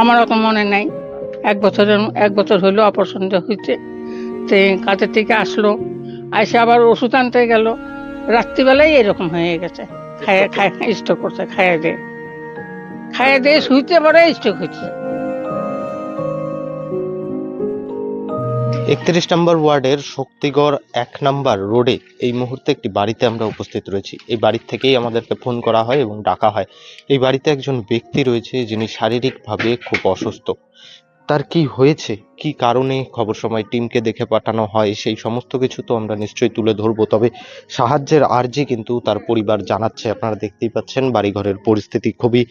আমার অত মনে নাই। এক বছরের এক বছর হইল অপারেশনটা হয়েছে তে কাজের থেকে আসলো এসে আবার ওষুধ আনতে গেল। রাত্রিবেলায় এরকম হয়ে গেছে। খায় খায় স্টক করছে খায় দিয়ে খায় দিয়ে শুইতে পারে স্টক হয়েছে একত্রিশ নম্বর ওয়ার্ডের শক্তিগড় এক নম্বর রোডে এই মুহূর্তে একটি বাড়িতে আমরা উপস্থিত রয়েছি। এই বাড়ির থেকেই আমাদেরকে ফোন করা হয় এবং ডাকা হয়। এই বাড়িতে একজন ব্যক্তি রয়েছে যিনি শারীরিকভাবে খুব অসুস্থ। তার কি হয়েছে? কি কারণে? খবর সময় টিমকে দেখে পাঠানো হয়। সেই সমস্ত কিছু তো আমরা নিশ্চয়ই তুলে ধরবো। তবে সাহায্যের আর্জি কিন্তু তার পরিবার জানাচ্ছে। আপনারা দেখতেই পাচ্ছেন বাড়িঘরের পরিস্থিতি খুবই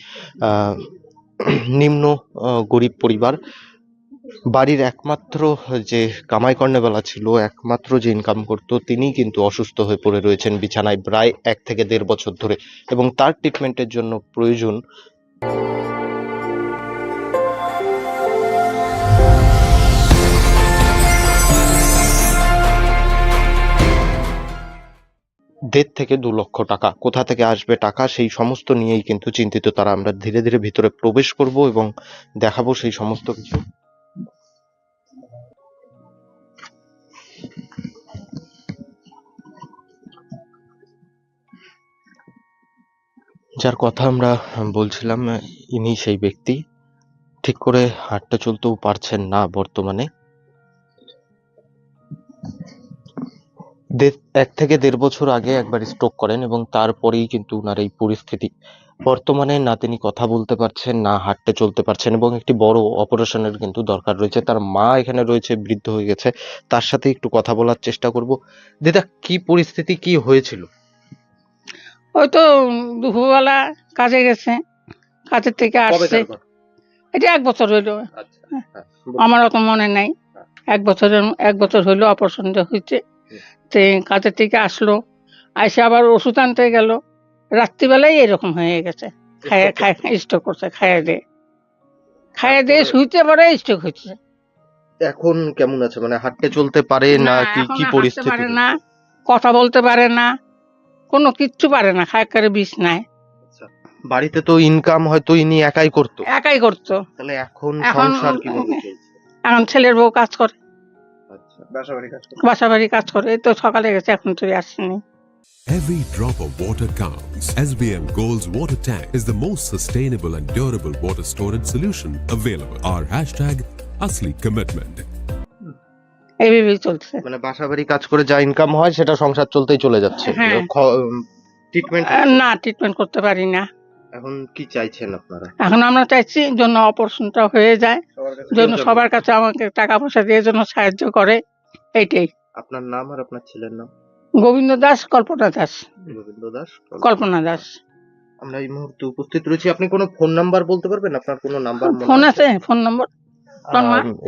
নিম্ন গরিব পরিবার। বাড়ির একমাত্র যে কামাই কর্নেবেলা ছিল, একমাত্র যে ইনকাম করতো তিনি কিন্তু অসুস্থ হয়ে পড়ে রয়েছেন বিছানায় প্রায় এক থেকে দেড় বছর ধরে এবং তার ট্রিটমেন্টের জন্য প্রয়োজন দেড় থেকে দু লক্ষ টাকা। কোথা থেকে আসবে টাকা, সেই সমস্ত নিয়েই কিন্তু চিন্তিত তারা। আমরা ধীরে ধীরে ভিতরে প্রবেশ করব এবং দেখাবো সেই সমস্ত কিছু। যার কথা আমরা বলছিলাম, ইনি সেই ব্যক্তি। ঠিক করে হাঁটতে চলতেও পারছেন না বর্তমানে। এক থেকে দেড় বছর আগে একবার স্ট্রোক করেন এবং তারপরেই কিন্তু ওনার এই পরিস্থিতি। বর্তমানে না তিনি কথা বলতে পারছেন, না হাঁটতে চলতে পারছেন এবং একটি বড় অপারেশনের কিন্তু দরকার রয়েছে। তার মা এখানে রয়েছে, বৃদ্ধ হয়ে গেছে। তার সাথে একটু কথা বলার চেষ্টা করব। দিদা, কি পরিস্থিতি, কি হয়েছিল? ওই তো দুপুরবেলা কাজে গেছে। কাজের থেকে আসছে। এটা এক বছর হইল। আমার অত মনে নাই। এক বছরের এক বছর হইল অপারেশনটা হয়েছে তে কাজের থেকে আসলো। এসে আবার ওষুধ আনতে গেল। রাত্রিবেলায় এরকম হয়ে গেছে। খায় খায় স্ট্রোক করছে খাইয়ে দিয়ে খাইয়ে দিয়ে শুইতে পারে স্ট্রোক হয়েছে এখন কেমন আছে? মানে হাঁটতে চলতে পারে না কি কি পরিস্থিতি? পারে না। কথা বলতে পারে না। কোনো কিচ্ছু পারে না খায় করে বিষ নাই বাড়িতে তো ইনকাম হয়তো ইনি একাই করতো একাই করতো তাহলে এখন এখন- সংসার কীভাবে চলছে এখন ছেলের বউ কাজ করে আচ্ছা বাসা কাজ করতে বাসা বাড়ি কাজ করে এই তো সকালে গেছে এখন তুই আসেনি Every drop of water counts. SBM Gold's water tank is the most sustainable and durable water storage solution available. Our hashtag Asli Commitment. এইভাবেই চলছে। মানে বাসা বাড়ি কাজ করে যা ইনকাম হয় সেটা সংসার চলতেই চলে যাচ্ছে। হ্যাঁ। ট্রিটমেন্ট না ট্রিটমেন্ট করতে পারি না। এখন কি চাইছেন আপনারা? এখন আমরা চাইছি জন্য অপারেশনটা হয়ে যায় জন্য সবার কাছে আমাকে টাকা পয়সা দিয়ে জন্য সাহায্য করে এইটাই। আপনার নাম আর আপনার ছেলের নাম? গোবিন্দ দাস কল্পনা দাস। গোবিন্দ দাস কল্পনা দাস। আমরা এই মুহূর্তে উপস্থিত রয়েছি। আপনি কোনো ফোন নাম্বার বলতে পারবেন? আপনার কোনো নাম্বার ফোন আছে? ফোন নম্বর?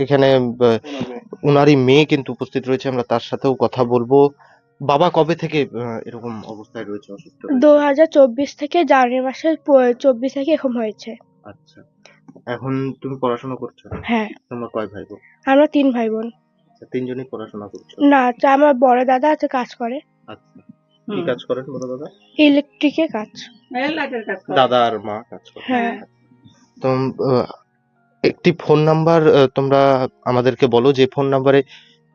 এখানে উনারই মেয়ে কিন্তু উপস্থিত রয়েছে আমরা তার সাথেও কথা বলব। বাবা কবে থেকে এরকম অবস্থায় রয়েছে অসুস্থ দু হাজার চব্বিশ থেকে জানুয়ারি মাসের চব্বিশ থেকে এরকম হয়েছে। আচ্ছা। এখন তুমি পড়াশোনা করছ? হ্যাঁ। তোমার কয় ভাই বোন? আমরা তিন ভাই বোন। আচ্ছা, তিনজনই পড়াশোনা করছ? না তো আমার বড় দাদা আছে কাজ করে। আচ্ছা। কি। কাজ করেন বলো দাদা? ইলেকট্রিকের কাজ। দাদা আর মা কাজ করে হ্যাঁ। তো একটি ফোন নাম্বার তোমরা আমাদেরকে বলো যে ফোন নাম্বারে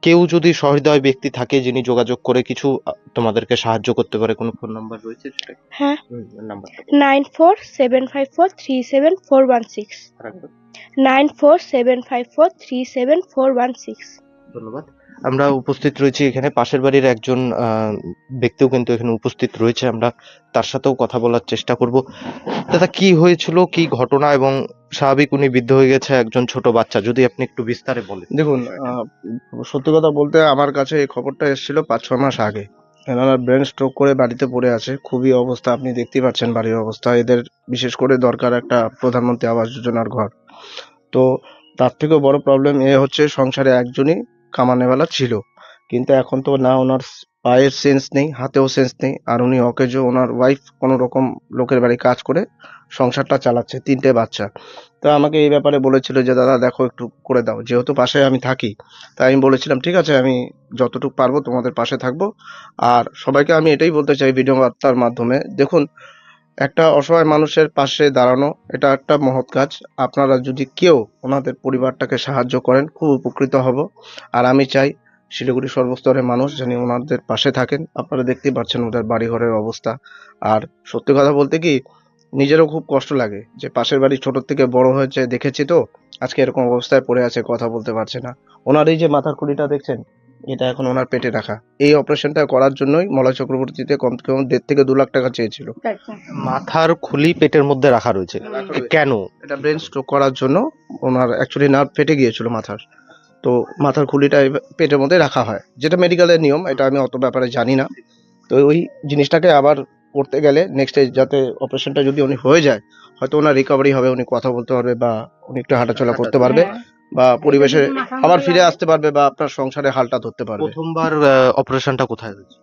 কেউ যদি সহৃদয় ব্যক্তি থাকে যিনি যোগাযোগ করে কিছু তোমাদেরকে সাহায্য করতে পারে কোনো ফোন নাম্বার রয়েছে সেটা? হ্যাঁ। নাম্বারটা nine four seven five four three seven four one six. Nine four seven five four three seven four one six. ধন্যবাদ। আমরা উপস্থিত রয়েছি এখানে পাশের বাড়ির একজন ব্যক্তিও কিন্তু এখানে উপস্থিত রয়েছে। আমরা তার সাথেও কথা বলার চেষ্টা করব। দাদা কি হয়েছিল কি ঘটনা এবং স্বাভাবিক উনি বৃদ্ধ হয়ে গেছে, একজন ছোট বাচ্চা। যদি আপনি একটু বিস্তারে বলেন। দেখুন সত্যি কথা বলতে আমার কাছে এই খবরটা এসেছিল পাঁচ ছ মাস আগে। এনারা ব্রেন স্ট্রোক করে বাড়িতে পড়ে আছে। খুবই অবস্থা, আপনি দেখতেই পাচ্ছেন বাড়ির অবস্থা। এদের বিশেষ করে দরকার একটা প্রধানমন্ত্রী আবাস যোজনার ঘর। তো তার থেকেও বড় প্রবলেম এ হচ্ছে, সংসারে একজনই কামানেওয়ালা ছিল। কিন্তু এখন তো না ওনার পায়ের সেন্স নেই, হাতেও সেন্স নেই, আর উনি অকেজো, ওনার ওয়াইফ কোনো রকম লোকের বাড়ি কাজ করে সংসারটা চালাচ্ছে, তিনটে বাচ্চা। তো আমাকে এই ব্যাপারে বলেছিল যে, দাদা, দেখো একটু করে দাও, যেহেতু পাশে আমি থাকি তাই আমি বলেছিলাম, ঠিক আছে, আমি যতটুকু পারব তোমাদের পাশে থাকব। আর সবাইকে আমি এটাই বলতে চাই ভিডিও বার্তার মাধ্যমে। দেখুন, একটা অসহায় মানুষের পাশে দাঁড়ানো, এটা একটা মহৎ কাজ। আপনারা যদি কেউ ওনাদের পরিবারটাকে সাহায্য করেন, খুব উপকৃত হব। আর আমি চাই শিলিগুড়ি সর্বস্তরের মানুষ যেন ওনাদের পাশে থাকেন আপনারা দেখতেই পাচ্ছেন ওদের বাড়িঘরের অবস্থা। আর সত্যি কথা বলতে কি নিজেরও খুব কষ্ট লাগে যে পাশের বাড়ি ছোট থেকে বড় হয়েছে দেখেছি তো আজকে এরকম অবস্থায় পড়ে আছে কথা বলতে পারছে না। ওনার এই যে মাথার খুলিটা দেখছেন এটা এখন ওনার পেটে রাখা। এই অপারেশনটা করার জন্যই মলয় চক্রবর্তীতে কমসে কম দেড় থেকে দু লাখ টাকা চেয়েছিল। মাথার খুলি পেটের মধ্যে রাখা রয়েছে। কেন? এটা ব্রেন স্ট্রোক করার জন্য ওনার অ্যাকচুয়ালি নার্ভ ফেটে গিয়েছিল মাথার। তো মাথার খুলিটা পেটের মধ্যে রাখা হয়। যেটা মেডিকেলের নিয়ম এটা আমি অত ব্যাপারে জানি না। তো ওই জিনিসটাকে আবার করতে গেলে নেক্সট যাতে অপারেশনটা যদি উনি হয়ে যায় হয়তো ওনার রিকভারি হবে উনি কথা বলতে পারবে বা উনি একটু হাঁটাচলা করতে পারবে বা পরিবেশে আবার ফিরে আসতে পারবে বা আপনার সংসারে হালটা ধরতে পারবে। প্রথমবার অপারেশনটা কোথায় হয়েছে?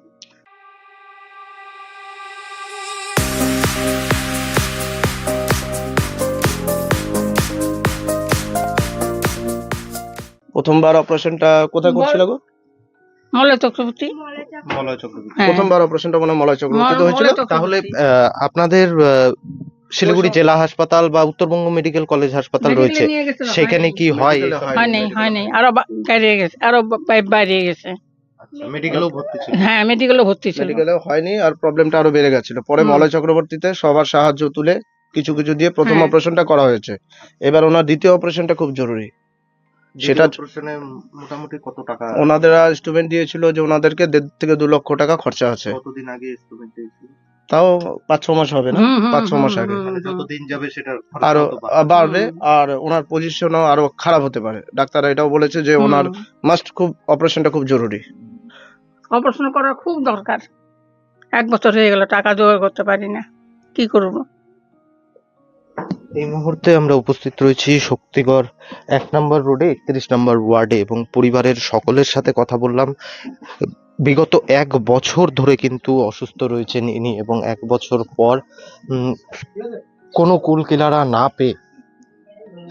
প্রথমবার অপারেশনটা কোথায় করছিল গো? মলয় চক্রবর্তী। মলয় চক্রবর্তী। হ্যাঁ। প্রথমবার অপারেশনটা মনে হয় মলয় চক্রবর্তীতে মলয় হয়েছিল? চক্রবর্তী। তাহলে আহ, আপনাদের আহ, শিলিগুড়ি জেলা হাসপাতাল বা উত্তরবঙ্গ মেডিকেল কলেজ হাসপাতাল রয়েছে। নিয়ে গেছিল, সেখানে হয়নি। কি হয়? Medical এ হয়নি হয়নি। আরও বা- বাইরে গেছে আরও বা- বাইরে গেছে। মেডিকেলও ভর্তি ছিল। হ্যাঁ মেডিকেলও ভর্তি ছিল। মেডিকেলে হয়নি আর প্রবলেমটা আরও বেড়ে গেছিল। পরে হুম। মলয় চক্রবর্তীতে সবার সাহায্য তুলে কিছু কিছু দিয়ে প্রথম হ্যাঁ। অপারেশনটা করা হয়েছে। এবার ওনার দ্বিতীয় অপারেশনটা খুব জরুরি। সেটা- অপারেশনে মোটামুটি কত টাকা? ওনাদের স্টুডেন্ট দিয়েছিল যে ওনাদেরকে দেড় থেকে দু লক্ষ টাকা খরচা আছে। কতদিন আগে এস্টিমেট দিয়েছিল? তাও পাঁচ ছ মাস হবে না? পাঁচ ছ মাস আগে। মানে হুম। যাবে সেটা আরও বাড়বে। আর ওনার পজিশনও আরও খারাপ হতে পারে। ডাক্তার এটাও বলেছে যে ওনার মাস্ট খুব অপারেশনটা খুব জরুরি। অপারেশন করা খুব দরকার। এক বছর হয়ে গেল টাকা জোগাড় করতে পারি না। কি করব? এই মুহূর্তে আমরা উপস্থিত রয়েছি শক্তিগড় এক নম্বর রোডে, একত্রিশ নম্বর ওয়ার্ডে এবং পরিবারের সকলের সাথে কথা বললাম। বিগত এক বছর ধরে কিন্তু অসুস্থ রয়েছেন ইনি এবং এক বছর পর কোনো কুল কিলারা না পেয়ে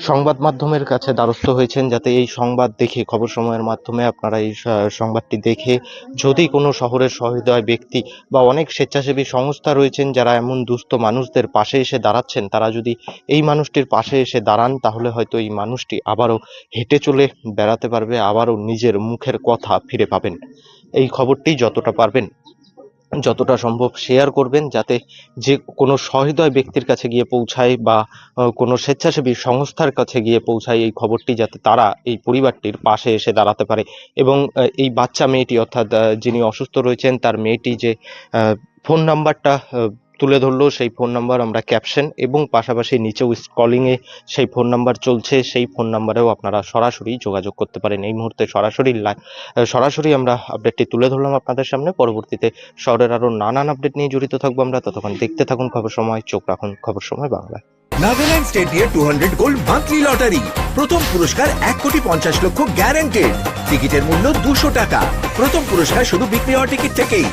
সংবাদ মাধ্যমের কাছে দ্বারস্থ হয়েছেন যাতে এই সংবাদ দেখে, খবর সময়ের মাধ্যমে আপনারা এই সংবাদটি দেখে যদি কোনো শহরের সহৃদয় ব্যক্তি বা অনেক স্বেচ্ছাসেবী সংস্থা রয়েছেন যারা এমন দুস্থ মানুষদের পাশে এসে দাঁড়াচ্ছেন, তারা যদি এই মানুষটির পাশে এসে দাঁড়ান, তাহলে হয়তো এই মানুষটি আবারও হেঁটে চলে বেড়াতে পারবে, আবারও নিজের মুখের কথা ফিরে পাবেন। এই খবরটি যতটা পারবেন যতটা সম্ভব শেয়ার করবেন যাতে যে কোনো সহৃদয় ব্যক্তির কাছে গিয়ে পৌঁছায় বা কোনো স্বেচ্ছাসেবী সংস্থার কাছে গিয়ে পৌঁছায় এই খবরটি যাতে তারা এই পরিবারটির পাশে এসে দাঁড়াতে পারে। এবং এই বাচ্চা মেয়েটি অর্থাৎ যিনি অসুস্থ রয়েছেন, তার মেয়েটি যে ফোন নাম্বারটা তুলে ধরলো সেই ফোন নাম্বার আমরা ক্যাপশন এবং পাশাপাশি নিচেও স্কলিংয়ে সেই ফোন নাম্বার চলছে, সেই ফোন নাম্বারেও আপনারা সরাসরি যোগাযোগ করতে পারেন। এই মুহূর্তে সরাসরি সরাসরি আমরা আপডেটটি তুলে ধরলাম আপনাদের সামনে। পরবর্তীতে শহরের আরও নানান আপডেট নিয়ে জড়িত থাকব আমরা। ততক্ষণ দেখতে থাকুন খবর সময়, চোখ রাখুন খবর সময় বাংলা নাগাল্যান্ড স্টেট দিয়ে two hundred gold monthly lottery. প্রথম পুরস্কার এক কোটি পঞ্চাশ লক্ষ গ্যারান্টেড টিকিটের মূল্য দুশো টাকা। প্রথম পুরস্কার শুধু বিক্রি হওয়া টিকিট থেকেই।